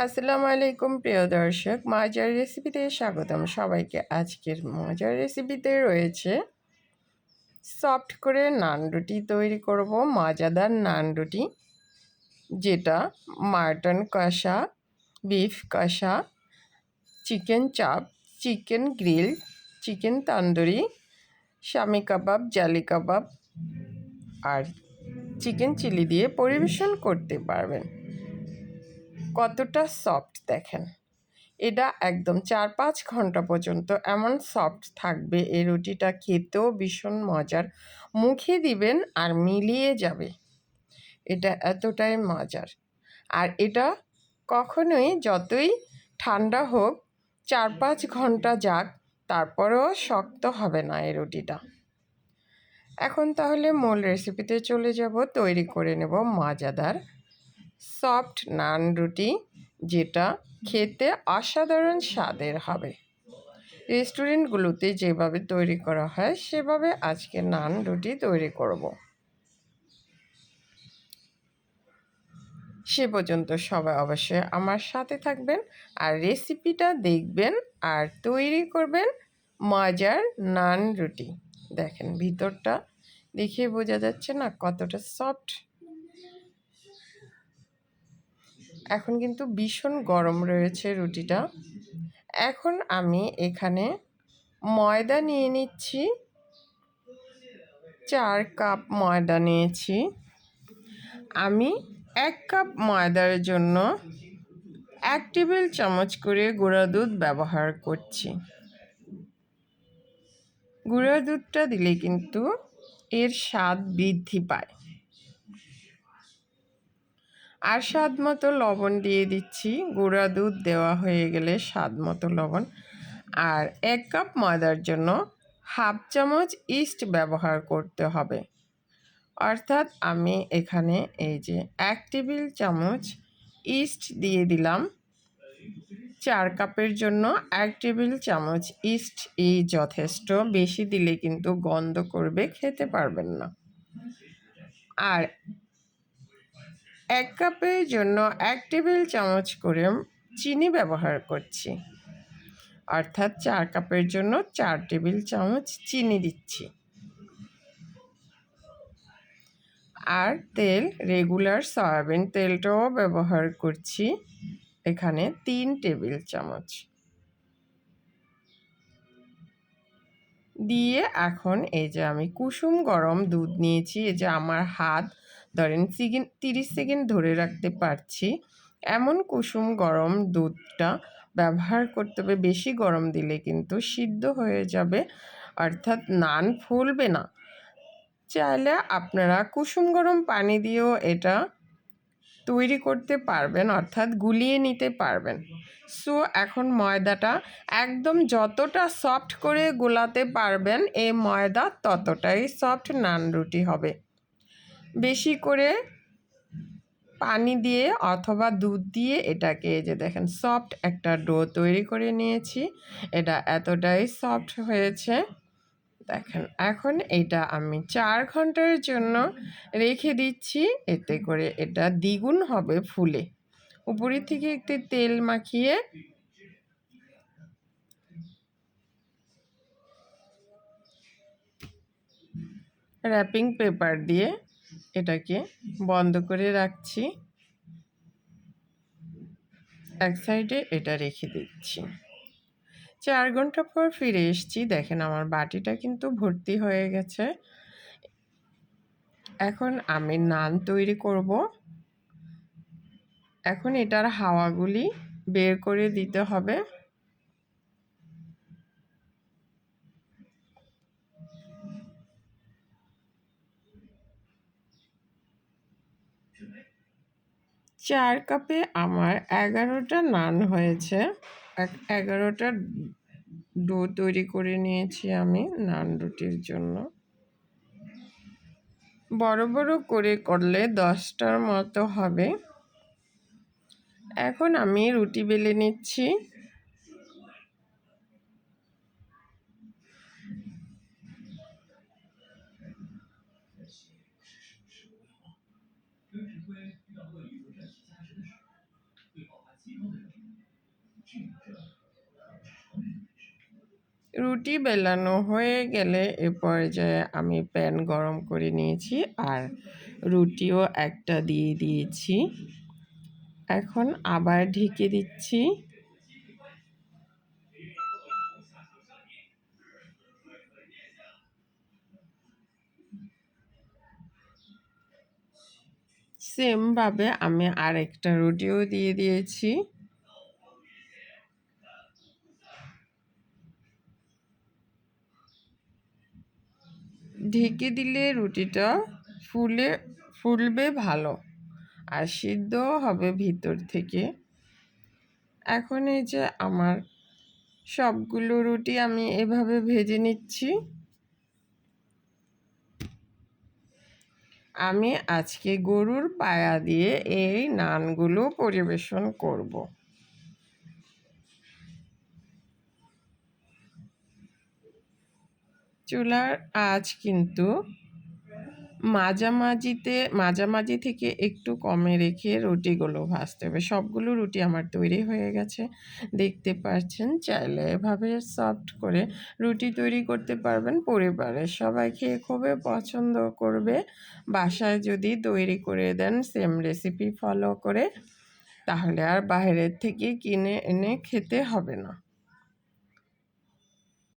আসসালামু আলাইকুম, প্রিয় দর্শক। মজার রেসিপিতে স্বাগতম। সবাইকে আজকের মজার রেসিপিতে রয়েছে সফট করে নান রুটি তৈরি করব, মজাদার নান রুটি, যেটা মাটন কষা, বিফ কষা, চিকেন চাপ, চিকেন গ্রিল, চিকেন তান্দুরি, স্বামী কাবাব, জালি কাবাব, আর চিকেন চিলি দিয়ে পরিবেশন করতে পারবেন। কতটা সফট দেখেন। এটা একদম চার পাঁচ ঘণ্টা পর্যন্ত এমন সফট থাকবে এই রুটিটা খেতেও ভীষণ মজার। মুখে দিবেন আর মিলিয়ে যাবে। এটা এতটাই মজার। আর এটা কখনোই যতই ঠান্ডা হোক, চার পাঁচ ঘণ্টা যাক, তারপরেও শক্ত হবে না এই রুটিটা। এখন তাহলে মূল রেসিপিতে চলে যাব, তৈরি করে নেব মজাদার সফট নান রুটি, যেটা খেতে অসাধারণ স্বাদের হবে। রেস্টুরেন্টগুলোতে যেভাবে তৈরি করা হয়, সেভাবে আজকে নান রুটি তৈরি করব। সে পর্যন্ত সবাই অবশ্যই আমার সাথে থাকবেন, আর রেসিপিটা দেখবেন আর তৈরি করবেন মজার নান রুটি। দেখেন ভিতরটা দেখে বোঝা যাচ্ছে না কতটা সফট এখন কিন্তু ভীষণ গরম রয়েছে রুটিটা। এখন আমি এখানে ময়দা নিয়ে নিচ্ছি। চার কাপ ময়দা নিয়েছি। আমি এক কাপ ময়দার জন্য এক টেবিল চামচ করে গুঁড়া দুধ ব্যবহার করছি। গুঁড়া দুধটা দিলে কিন্তু এর স্বাদ বৃদ্ধি পায়। আর স্বাদ মতো লবণ দিয়ে দিচ্ছি। গুঁড়া দুধ দেওয়া হয়ে গেলে স্বাদ মতো লবণ। আর এক কাপ ময়দার জন্য হাফ চামচ ইস্ট ব্যবহার করতে হবে। অর্থাৎ আমি এখানে এই যে এক টেবিল চামচ ইস্ট দিয়ে দিলাম। চার কাপের জন্য এক টেবিল চামচ ইস্ট এই যথেষ্ট। বেশি দিলে কিন্তু গন্ধ করবে, খেতে পারবেন না। আর এক কাপের জন্য এক টেবিল চামচ করে চিনি ব্যবহার করছি। অর্থাৎ চার কাপের জন্য চার টেবিল চামচ চিনি দিচ্ছি। আর তেল, রেগুলার সয়াবিন তেলটাও ব্যবহার করছি। এখানে তিন টেবিল চামচ। দিয়ে এখন এই যে আমি কুসুম গরম দুধ নিয়েছি, এই যে আমার হাত ধরেন সেকেন্ড তিরিশ সেকেন্ড ধরে রাখতে পারছি। এমন কুসুম গরম দুধটা ব্যবহার করতে হবে। বেশি গরম দিলে কিন্তু সিদ্ধ হয়ে যাবে, অর্থাৎ নান ফুলবে না। চাইলে আপনারা কুসুম গরম পানি দিয়েও এটা তৈরি করতে পারবেন, অর্থাৎ গুলিয়ে নিতে পারবেন। সো, এখন ময়দাটা একদম যতটা সফট করে গোলাতে পারবেন, এই ময়দা ততটাই সফট নান রুটি হবে। বেশি করে পানি দিয়ে অথবা দুধ দিয়ে এটাকে যে দেখেন সফট একটা ডো তৈরি করে নিয়েছি। এটা এতটাই সফট হয়েছে। দেখেন, এখন এটা আমি চার ঘণ্টার জন্য রেখে দিচ্ছি। এতে করে এটা দ্বিগুণ হবে ফুলে। উপরে থেকে একটু তেল মাখিয়ে র্যাপিং পেপার দিয়ে এটাকে বন্ধ করে রাখছি। এক সাইডে এটা রেখে দিচ্ছি। চার ঘণ্টা পর ফিরে এসছি। দেখেন আমার বাটিটা কিন্তু ভর্তি হয়ে গেছে। এখন আমি নান তৈরি করব। এখন এটার হাওয়াগুলি বের করে দিতে হবে। চার কাপে আমার এগারোটা নান হয়েছে। এগারোটা ডো তৈরি করে নিয়েছি আমি নান রুটির জন্য। বড় বড় করে করলে দশটার মতো হবে। এখন আমি রুটি বেলে নিচ্ছি। রুটি বেলানো হয়ে গেলে এ পর্যায়ে আমি প্যান গরম করে নিয়েছি আর রুটিও একটা দিয়ে দিয়েছি। এখন আবার ঢেকে দিচ্ছি। সেমভাবে আমি আরেকটা রুটিও দিয়ে দিয়েছি। ঢেকে দিলে রুটিটা ফুলে, ফুলবে ভালো আর সিদ্ধ হবে ভিতর থেকে। এখন এই যে আমার সবগুলো রুটি আমি এভাবে ভেজে নিচ্ছি। আমি আজকে গরুর পায়া দিয়ে এই নানগুলো পরিবেশন করব। চুলার আজ কিন্তু মাঝামাঝিতে, মাঝামাঝি থেকে একটু কমে রেখে রুটিগুলো ভাজতে হবে। সবগুলো রুটি আমার তৈরি হয়ে গেছে। দেখতে পাচ্ছেন, চাইলে এভাবে সফট করে রুটি তৈরি করতে পারবেন পরিবারের। সবাই খেয়ে খুবই পছন্দ করবে। বাসায় যদি তৈরি করে দেন সেম রেসিপি ফলো করে, তাহলে আর বাইরের থেকে কিনে এনে খেতে হবে না।